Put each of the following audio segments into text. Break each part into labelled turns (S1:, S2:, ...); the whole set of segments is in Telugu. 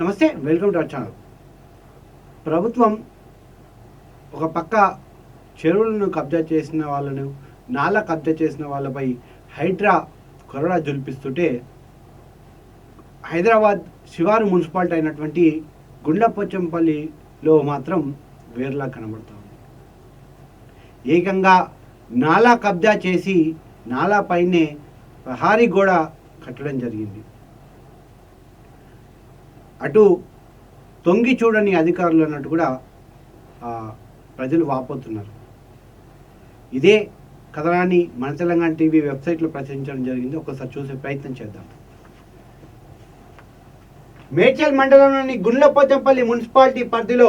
S1: నమస్తే వెల్కమ్ టు అవర్ ఛానల్. ప్రభుత్వం ఒక పక్క చెరువులను కబ్జా చేసిన వాళ్ళను నాలా కబ్జా చేసిన వాళ్ళపై హైడ్రా కరోనా జులిపిస్తుంటే హైదరాబాద్ శివారు మున్సిపాలిటీ అయినటువంటి గుండ్లపోచంపల్లిలో మాత్రం వేరులా కనబడుతూ ఉంది. ఏకంగా నాలా కబ్జా చేసి నాలా పైనే ప్రహారీ గోడ కట్టడం జరిగింది. అటు తొంగి చూడని అధికారులు అన్నట్టు కూడా ప్రజలు వాపోతున్నారు. ఇదే కథనాన్ని మన తెలంగాణ టీవీ వెబ్సైట్లో ప్రచురించడం జరిగింది. ఒకసారి చూసే ప్రయత్నం చేద్దాం. మేడ్చల్ మండలంలోని గుండ్లపోచంపల్లి మున్సిపాలిటీ పరిధిలో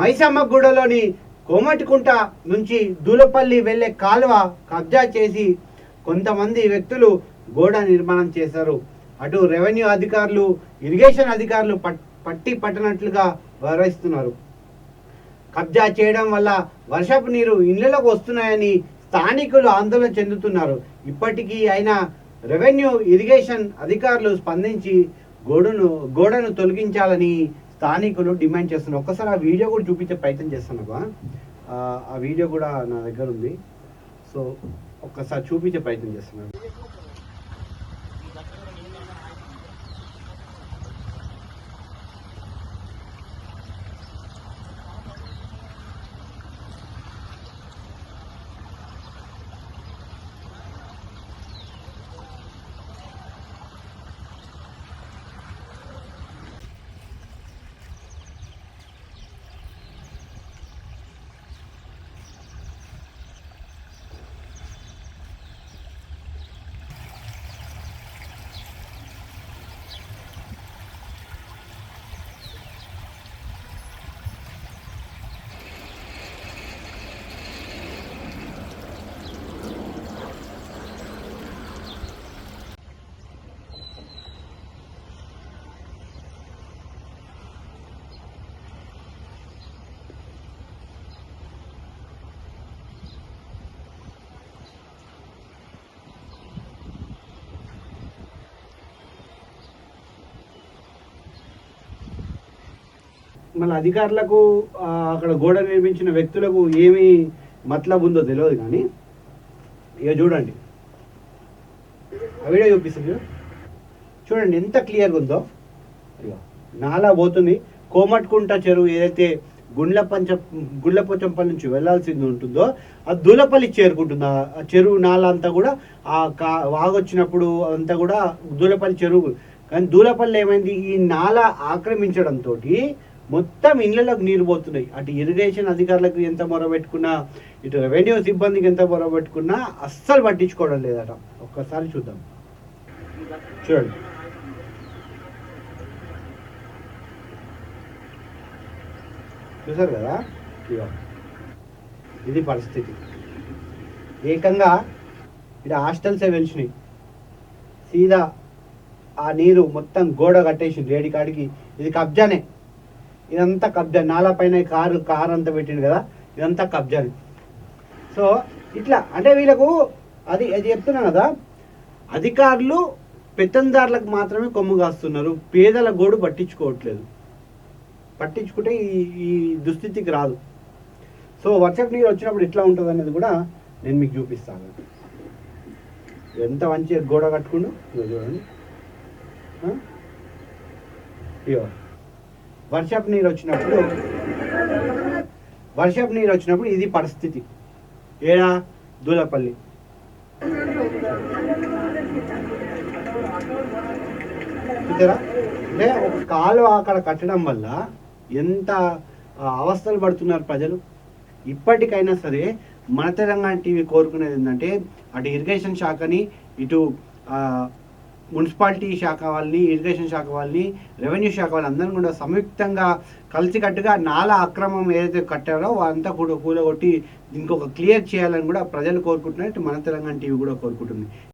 S1: మైసమ్మగూడలోని కోమటికుంట నుంచి దూలపల్లి వెళ్ళే కాలువ కబ్జా చేసి కొంతమంది వ్యక్తులు గోడ నిర్మాణం చేశారు. అటు రెవెన్యూ అధికారులు ఇరిగేషన్ అధికారులు పట్టి పట్టనట్లుగా వ్యవహరిస్తున్నారు. కబ్జా చేయడం వల్ల వర్షపు నీరు ఇళ్ళలోకి వస్తున్నాయని స్థానికులు ఆందోళన చెందుతున్నారు. ఇప్పటికీ అయినా రెవెన్యూ ఇరిగేషన్ అధికారులు స్పందించి గోడను గోడను తొలగించాలని స్థానికులు డిమాండ్ చేస్తున్నారు. ఒక్కసారి ఆ వీడియో కూడా చూపించే ప్రయత్నం చేస్తున్నావా ఆ వీడియో కూడా నా దగ్గర ఉంది. సో ఒక్కసారి చూపించే ప్రయత్నం చేస్తున్నాను. మన అధికారులకు అక్కడ గోడ నిర్మించిన వ్యక్తులకు ఏమి మతలబ్ ఉందో తెలియదు కానీ ఇక చూడండి. వీడియో చూపిస్తుంది చూడండి ఎంత క్లియర్గా ఉందో. ఇదిగో నాలా పోతుంది. కోమట్కుంట చెరువు ఏదైతే గుండ్ల పంచ గుండ్లపోచంపల్లి నుంచి వెళ్ళాల్సింది ఉంటుందో ఆ దూలపల్లి చేరుకుంటుంది? ఆ చెరువు నాల అంతా కూడా ఆ కా వాగొచ్చినప్పుడు అంతా కూడా దూలపల్లి చెరువు. కానీ దూలపల్లి ఏమైంది? ఈ నాల ఆక్రమించడంతో మొత్తం ఇళ్ళలోకి నీరు పోతున్నాయి. అటు ఇరిగేషన్ అధికారులకు ఎంత మొరబెట్టుకున్నా ఇటు రెవెన్యూ సిబ్బందికి ఎంత మొరబెట్టుకున్నా అస్సలు పట్టించుకోవడం లేదట. ఒక్కసారి చూద్దాం. చూడండి. చూసారు కదా? ఇది పరిస్థితి. ఏకంగా ఇక్కడ హాస్టల్సే వెలిచినాయి? సీదా ఆ నీరు మొత్తం గోడ కట్టేసింది రేడి కాడికి? ఇది కబ్జానే. ఇదంతా కబ్జా. నాలా పైన కారు కారు అంతా పెట్టిండు కదా ఇదంతా కబ్జానే సో ఇట్లా అంటే వీళ్ళకు అది అది చెప్తున్నా కదా అధికారులు పెత్తందారులకు మాత్రమే కొమ్ము కాస్తున్నారు. పేదల గోడు పట్టించుకోవట్లేదు. పట్టించుకుంటే ఈ ఈ దుస్థితికి రాదు. సో వర్షపు నీరు వచ్చినప్పుడు ఎట్లా ఉంటుంది అనేది కూడా నేను మీకు చూపిస్తాను. ఎంత మంచి గోడ కట్టుకుండు? చూడండి. ఆ? వర్షపు నీరు వచ్చినప్పుడు వర్షపు నీరు వచ్చినప్పుడు ఇది పరిస్థితి. ఏడా దూలపల్లి. చూసారా? అంటే ఒక కాలువ అక్కడ కట్టడం వల్ల ఎంత అవస్థలు పడుతున్నారు ప్రజలు? ఇప్పటికైనా సరే మన తెలంగాణ టీవీ కోరుకునేది ఏంటంటే అటు ఇరిగేషన్ శాఖని ఇటు ఆ, మున్సిపాలిటీ శాఖ వాళ్ళని ఇరిగేషన్ శాఖ వాళ్ళని రెవెన్యూ శాఖ వాళ్ళని అందరం కూడా సంయుక్తంగా కలిసికట్టుగా నాలా అక్రమం ఏదైతే కట్టారో అంతా కూడా కూలగొట్టి ఇంకొక క్లియర్ చేయాలని కూడా ప్రజలు కోరుకుంటున్నారు. మన తెలంగాణ టీవీ కూడా కోరుకుంటుంది.